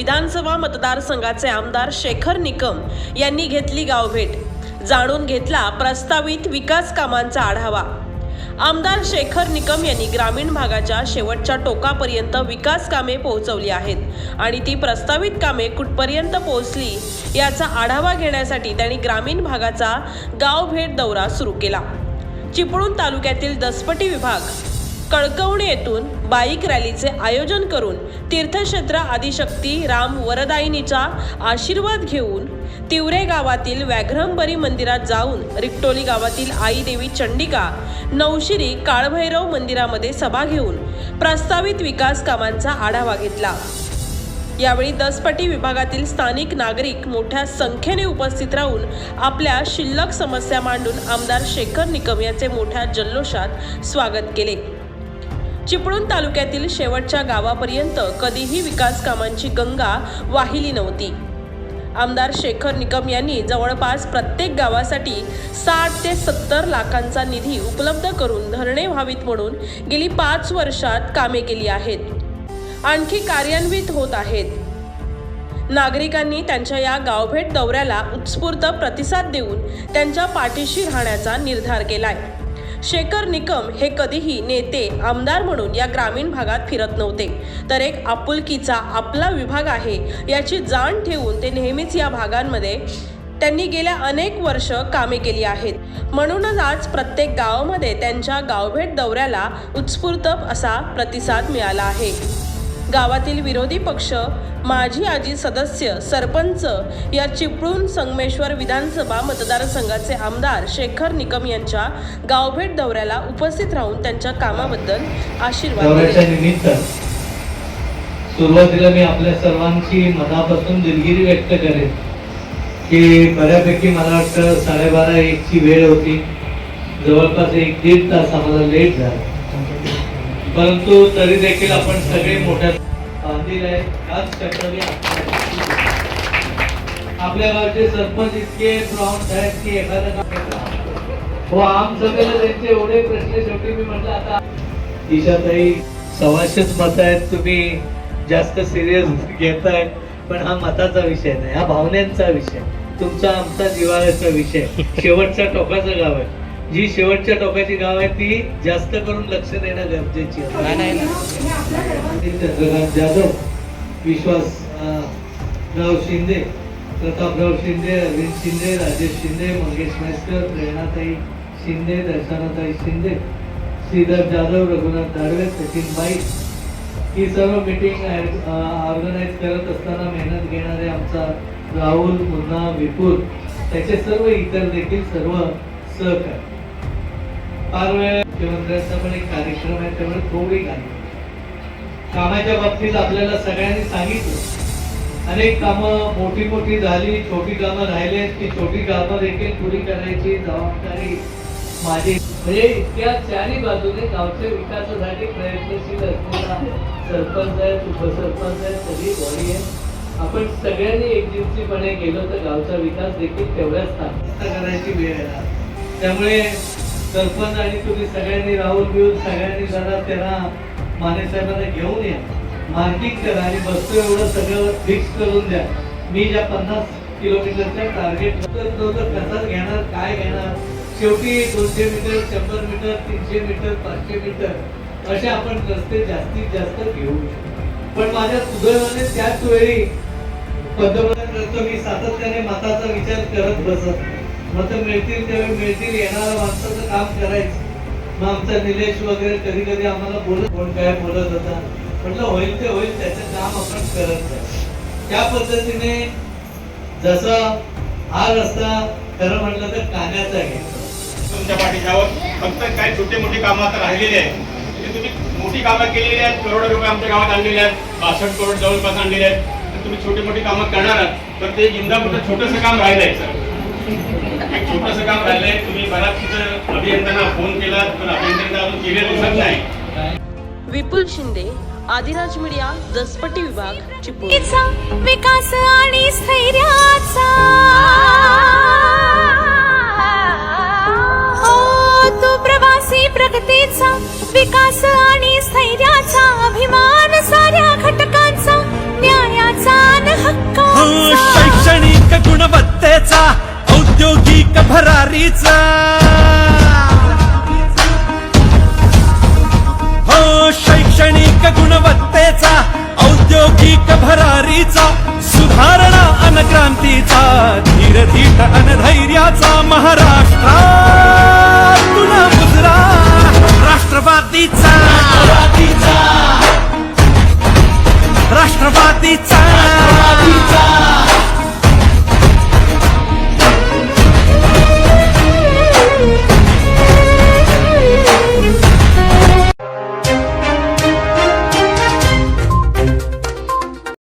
विधानसभा मतदारसंघाचे आमदार शेखर निकम यांनी घेतली गावभेट. जाणून घेतला प्रस्तावित विकास कामांचा आढावा. आमदार शेखर निकम यांनी ग्रामीण भागाच्या शेवटच्या टोकापर्यंत विकास कामे पोहोचवली आहेत आणि ती प्रस्तावित कामे कुठपर्यंत पोहोचली याचा आढावा घेण्यासाठी त्यांनी ग्रामीण भागाचा गावभेट दौरा सुरू केला. चिपळूण तालुक्यातील दसपटी विभाग कळकवणे येथून बाईक रॅलीचे आयोजन करून तीर्थक्षेत्र आदिशक्ती राम वरदायिनीचा आशीर्वाद घेऊन तिवरे गावातील व्याघ्रंबरी मंदिरात जाऊन रिक्टोली गावातील आई देवी चंडिका नवशिरी काळभैरव मंदिरामध्ये सभा घेऊन प्रस्तावित विकास कामांचा आढावा घेतला. यावेळी दसपटी विभागातील स्थानिक नागरिक मोठ्या संख्येने उपस्थित राहून आपल्या शिल्लक समस्या मांडून आमदार शेखर निकम यांचे मोठ्या जल्लोषात स्वागत केले. चिपळूण तालुक्यातील शेवटच्या गावापर्यंत कधीही विकास कामांची गंगा वाहिली नव्हती. आमदार शेखर निकम यांनी जवळपास प्रत्येक गावासाठी साठ ते सत्तर लाखांचा निधी उपलब्ध करून धरणे व्हावीत म्हणून गेली पाच वर्षात कामे केली आहेत. आणखी कार्यान्वित होत आहेत. नागरिकांनी त्यांच्या या गावभेट दौऱ्याला उत्स्फूर्त प्रतिसाद देऊन त्यांच्या पाठीशी राहण्याचा निर्धार केलाय. शेखर निकम हे कधीही नेते आमदार म्हणून या ग्रामीण भागात फिरत नव्हते. तर एक आपुलकीचा आपला विभाग आहे याची जाण ठेवून ते नेहमीच या भागांमध्ये त्यांनी गेल्या अनेक वर्ष कामे केली आहेत. म्हणूनच आज प्रत्येक गावामध्ये त्यांच्या गावभेट दौऱ्याला उत्स्फूर्त असा प्रतिसाद मिळाला आहे. गावातील विरोधी पक्ष माझी आजी सदस्य सरपंच या चिपळूण संगमेश्वर विधानसभा मतदारसंघाचे आमदार शेखर निकम यांच्या गावभेट दौऱ्याला उपस्थित राहून त्यांच्या कामाबद्दल आशीर्वाद सुरुवातीला मी आपल्या सर्वांची मनापासून दिलगिरी व्यक्त करेन की बऱ्यापैकी मला वाटतं साडेबारा एकची वेळ होती. जवळपास एक दीड तास आम्हाला लेट झाला. परंतु तरी देखील आपण सगळे मोठ्या बांधील आहे त्याच चक्राने आपल्या- गावचे सरपंच इतके प्रॉम्प्ट आहेत की एखाद्या हो आम त्यांचे एवढे प्रश्न शेवटी मी म्हटलं आता ईशाताई सव्वाशेच मत आहेत तुम्ही जास्त सिरियस घेताय पण हा मताचा विषय नाही हा भावनेचा विषय तुमचा आमचा जिवाळ्याचा विषय शेवटच्या टोकाचं गाव आहे. जी शेवटच्या टोकाची गाव आहे ती जास्त करून लक्ष देणं गरजेची आहे. चंद्रकांत जाधव विश्वास राव शिंदे प्रतापराव शिंदे अरविंद शिंदे राजेश शिंदे मंगेश म्हैसकर प्रेरणाताई शिंदे दर्शनाताई शिंदे श्रीधर जाधव रघुनाथ दाडवे सचिन बाई. ही सर्व मिटिंग ऑर्गनाईज करत असताना मेहनत घेणारे आमचा राहुल मुन्ना विपुल त्याचे सर्व इतर देखील सर्व सहकारी. फार वेळ मुख्यमंत्र्यांचा पण एक कार्यक्रम आहे त्यामुळे थोडी कामाच्या बाबतीत आपल्याला सगळ्यांनी सांगितलं. अनेक कामं मोठी मोठी झाली छोटी कामं राहिले ती छोटी कामं देखील पुरी करायची जबाबदारी माझी. म्हणजे इतक्या चारही बाजूने गावच्या विकासासाठी प्रयत्नशील असलेला सरपंच आहेत उपसरपंच आहेत सगळी बॉडी आहे. आपण सगळ्यांनी एकजिनसीपणे गेलो तर गावचा विकास देखील तेवढ्याच करायची वेळ येणार. त्यामुळे सरपंच आणि तुम्ही सगळ्यांनी राहुल मिळून सगळ्यांनी जरा त्यांना माने साहेबांना घेऊन या. मार्किंग करा आणि बसतो एवढं सगळं फिक्स करून द्या. मी ज्या पन्नास किलोमीटरच्या टार्गेट नव्हतं कसं घेणार काय घेणार? शेवटी दोनशे मीटर शंभर मीटर तीनशे मीटर पाचशे मीटर असे आपण रस्ते जास्तीत जास्त घेऊ. पण माझ्या सुदैवाने त्याच वेळी पंतप्रधान करतो मी सातत्याने मताचा विचार करत बसत मत मिळतील त्यावेळी मिळतील येणाऱ्या माणसाचं काम करायचं. मग आमचा निलेश वगैरे कधी कधी आम्हाला बोलत कोण काय बोलत होता. म्हटलं होईल ते होईल त्याचं काम आपण करत त्या पद्धतीने जसं हा रस्ता खरं म्हटलं तर कान्याचा आहे. तुमच्या पाठीच्यावर फक्त काही छोटे मोठी कामं आता राहिलेली आहेत. म्हणजे तुम्ही मोठी कामं केलेली आहेत करोडो रुपये आमच्या गावात आणलेले आहेत बासष्ट करोड जवळपास आणलेले आहेत. तर तुम्ही छोटी मोठी कामं करणार आहात तर ते इंदापुरतं छोटंसं काम राहिलंय सर. एक छोटंसं काम राहिलंय. तुम्ही बराच तिथं अभियंत्यांना फोन केला पण अभियंत्यांना अजून केले दिसत नाही. विपुल शिंदे आदिराज मीडिया दसपटी विभाग चिपळूण. विकास आणि स्थैर्याचा. क्रांतीचा हो शैक्षणिक गुणवत्तेचा औद्योगिक भरारीचा सुधारणा अन क्रांतीचा धीर धीट अन धैर्याचा महाराष्ट्रा.